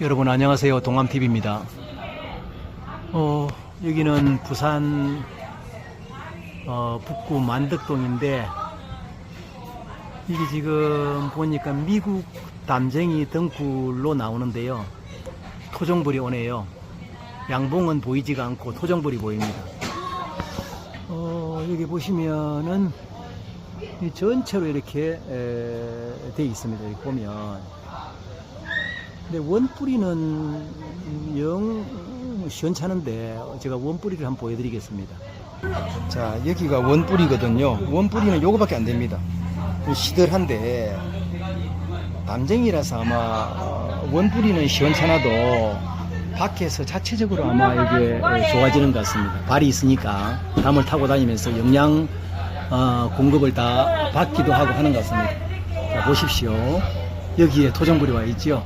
여러분 안녕하세요. 동암TV입니다. 어, 여기는 부산 어, 북구 만덕동인데 이게 지금 보니까 미국 담쟁이 등굴로 나오는데요. 토종불이 오네요. 양봉은 보이지가 않고 토종불이 보입니다. 어, 여기 보시면은 이 전체로 이렇게 에, 돼 있습니다. 여기 보면 근데 원뿌리는 영 시원찮은데 제가 원뿌리를 한번 보여드리겠습니다. 자 여기가 원뿌리거든요. 원뿌리는 요거밖에 안 됩니다. 시들한데 남쟁이라서 아마 어, 원뿌리는 시원찮아도 밖에서 자체적으로 아마 이게 좋아지는 것 같습니다. 발이 있으니까 담을 타고 다니면서 영양 어, 공급을 다 받기도 하고 하는 것 같습니다. 자 보십시오. 여기에 토종불이 와 있죠.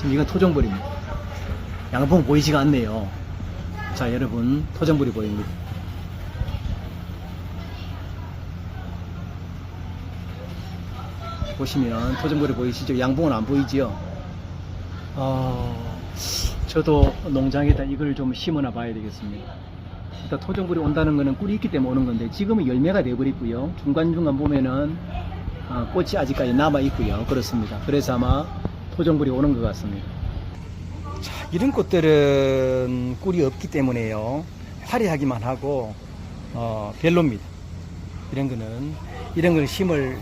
지금 이건 토종불입니다. 양봉 보이지가 않네요. 자, 여러분, 토종불이 보입니다. 보시면 토종불이 보이시죠? 양봉은 안 보이지요? 어, 저도 농장에다 이걸 좀 심어놔 봐야 되겠습니다. 일단 토종불이 온다는 거는 꿀이 있기 때문에 오는 건데 지금은 열매가 돼버렸고요. 중간중간 보면은 어, 꽃이 아직까지 남아 있고요. 그렇습니다. 그래서 아마 토종불이 오는 것 같습니다. 자, 이런 꽃들은 꿀이 없기 때문에요. 화려하기만 하고 어, 별로입니다. 이런 거는 이런 걸 심을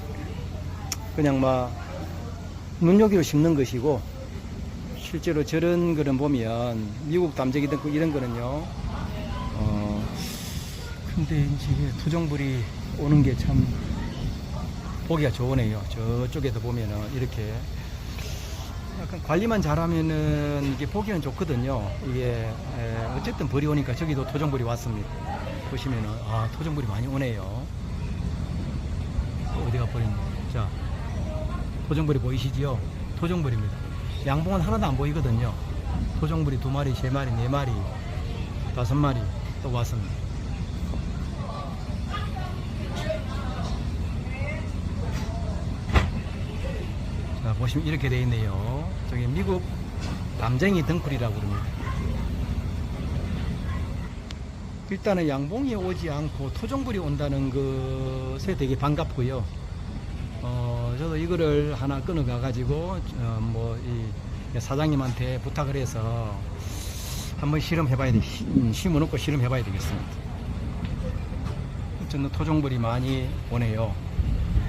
그냥 막 눈요기로 심는 것이고 실제로 저런 거는 보면 미국 담재기 등고 이런 거는요. 어, 근데 이제 토종불이 오는 게 참 보기가 좋으네요. 저쪽에도 보면은 이렇게 약간 관리만 잘하면은 이게 보기는 좋거든요. 이게 에, 어쨌든 벌이 오니까 저기도 토종불이 왔습니다. 보시면은 아 토종불이 많이 오네요. 어디가 버린 자 토종불이 보이시지요? 토종불입니다. 양봉은 하나도 안 보이거든요. 토종불이 두 마리, 세 마리, 네 마리, 다섯 마리 또 왔습니다. 보시면 이렇게 되어 있네요. 저기 미국 담쟁이 등굴이라고 그럽니다. 일단은 양봉이 오지 않고 토종불이 온다는 것에 되게 반갑고요. 어, 저도 이거를 하나 끊어가 가지고 어, 뭐 이 사장님한테 부탁을 해서 한번 실험해봐야 돼. 시- 음, 심어놓고 실험해봐야 되겠습니다. 저는 토종불이 많이 오네요.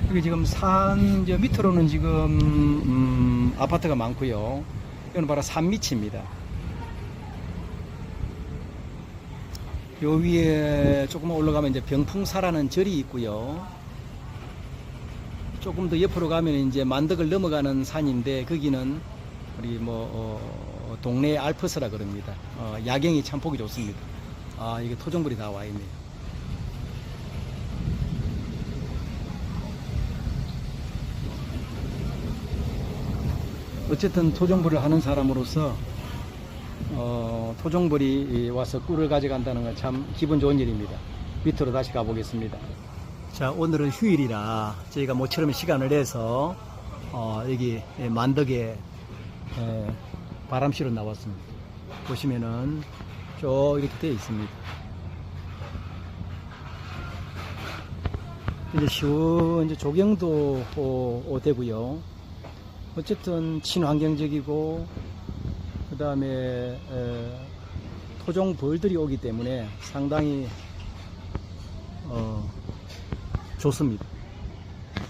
여기 지금 산, 저 밑으로는 지금, 음, 아파트가 많고요 이건 바로 산 밑입니다. 요 위에 조금 올라가면 이제 병풍사라는 절이 있고요. 조금 더 옆으로 가면 이제 만덕을 넘어가는 산인데 거기는 우리 뭐 어, 동네 알프스라 그럽니다. 어, 야경이 참 보기 좋습니다. 아 이게 토종불이 다 와 있네요. 어쨌든 토종불을 하는 사람으로서 어, 토종불이 와서 꿀을 가져간다는 건 참 기분 좋은 일입니다. 밑으로 다시 가보겠습니다. 자, 오늘은 휴일이라 저희가 모처럼 시간을 내서 어, 여기 만덕에 에, 바람 쐬러 나왔습니다. 보시면은 쭉 이렇게 되어 있습니다. 이제 시원 이제 조경도 어, 어, 되고요. 어쨌든 친환경적이고 그 다음에 토종 벌들이 오기 때문에 상당히 어, 좋습니다.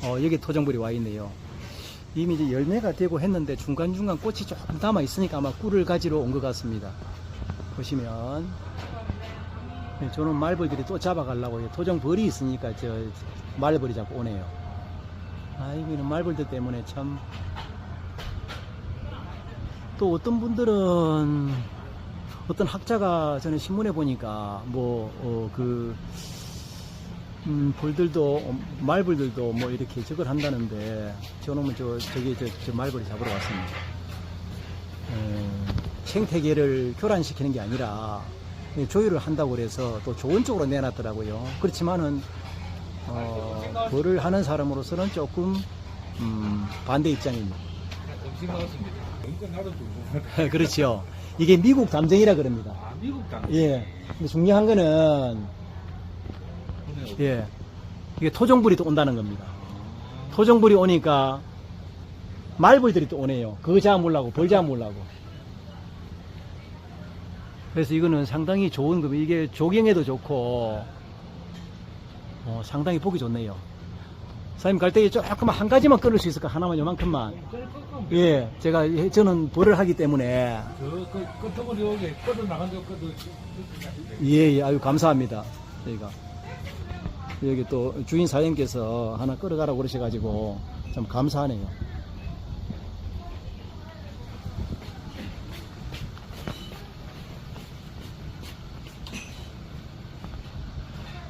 어, 여기 토종벌이 와 있네요. 이미 이제 열매가 되고 했는데 중간중간 꽃이 조금 남아 있으니까 아마 꿀을 가지러 온 것 같습니다. 보시면 네, 저는 말벌들이 또 잡아가려고 토종벌이 있으니까 저 말벌이 자꾸 오네요. 아이고 이런 말벌들 때문에 참 또 어떤 분들은 어떤 학자가 저는 신문에 보니까 뭐그 음, 벌들도 어, 말벌들도 뭐 이렇게 저걸 한다는데 저놈은 저 저기 저, 저 말벌이 잡으러 왔습니다. 에, 생태계를 교란시키는 게 아니라 조율을 한다고 그래서 또 좋은 쪽으로 내놨더라고요. 그렇지만은 어, 벌을 하는 사람으로서는 조금 음, 반대 입장입니다. 이거 나도 궁금하다. 그렇죠. 이게 미국 담쟁이라 그럽니다. 아, 미국 당. 예. 근데 중요한 거는 예. 예. 이게 토종불이 또 온다는 겁니다. 토종불이 오니까 말벌들이 또 오네요. 그거 잡으려고, 벌 잡으려고. 그래서 이거는 상당히 좋은 겁니다. 이게 조경에도 좋고, 어, 상당히 보기 좋네요. 사장님 갈때 조금 한 가지만 끊을 수 있을까? 하나만 요만큼만. 예, 제가, 예, 저는 벌을 하기 때문에. 꺼도 예, 예, 아유, 감사합니다. 저희가. 여기 또 주인 사장님께서 하나 끌어가라고 그러셔가지고 참 감사하네요.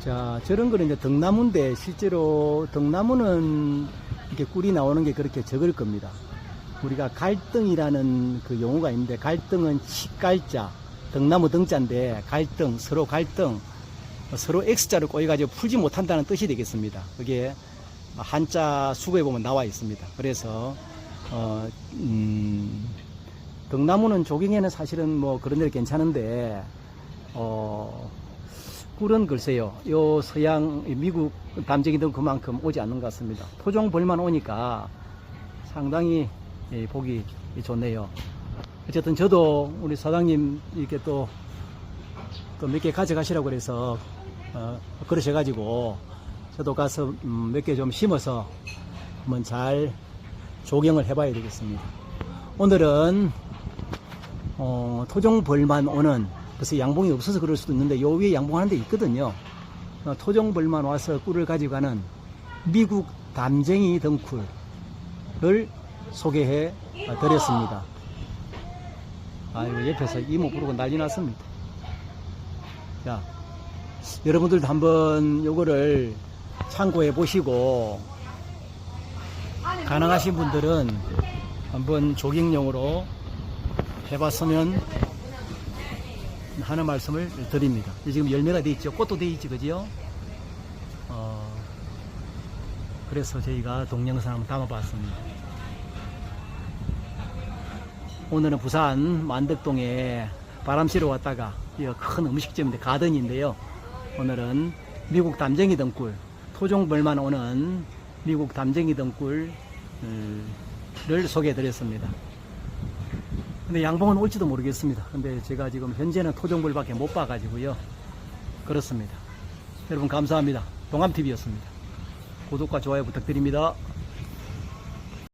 자, 저런 거는 이제 등나무인데 실제로 등나무는 이렇게 꿀이 나오는 게 그렇게 적을 겁니다. 우리가 갈등이라는 그 용어가 있는데 갈등은 치갈자, 등나무 등자인데 갈등, 서로 갈등, 서로 X자를 꼬여가지고 풀지 못한다는 뜻이 되겠습니다. 그게 한자 수거에 보면 나와 있습니다. 그래서 어, 음, 등나무는 조경에는 사실은 뭐 그런 데는 괜찮은데 어, 꿀은 글쎄요. 요 서양 미국 담쟁이든 그만큼 오지 않는 것 같습니다. 토종 벌만 오니까 상당히 예, 보기 좋네요. 어쨌든 저도 우리 사장님 이렇게 또 또 몇 개 가져가시라고 그래서 어, 그러셔가지고 저도 가서 음, 몇개 좀 심어서 한번 잘 조경을 해봐야 되겠습니다. 오늘은 어, 토종벌만 오는 그래서 양봉이 없어서 그럴 수도 있는데 요 위에 양봉하는 데 있거든요. 어, 토종벌만 와서 꿀을 가지고 가는 미국 담쟁이 덩쿨을 소개해 드렸습니다. 아이고 옆에서 이모 부르고 난리 났습니다. 자, 여러분들도 한번 요거를 참고해 보시고 가능하신 분들은 한번 조경용으로 해봤으면 하는 말씀을 드립니다. 지금 열매가 돼 있죠. 꽃도 돼 있지, 그죠? 어, 그래서 저희가 동영상 한번 담아봤습니다. 오늘은 부산 만덕동에 바람 쐬러 왔다가 이큰 음식점인데 가든인데요. 오늘은 미국 담쟁이 등굴 토종벌만 오는 미국 담쟁이 등굴을 소개해 드렸습니다. 근데 양봉은 올지도 모르겠습니다. 근데 제가 지금 현재는 토종벌밖에 못 봐가지고요. 그렇습니다. 여러분 감사합니다. 동암TV였습니다. 구독과 좋아요 부탁드립니다.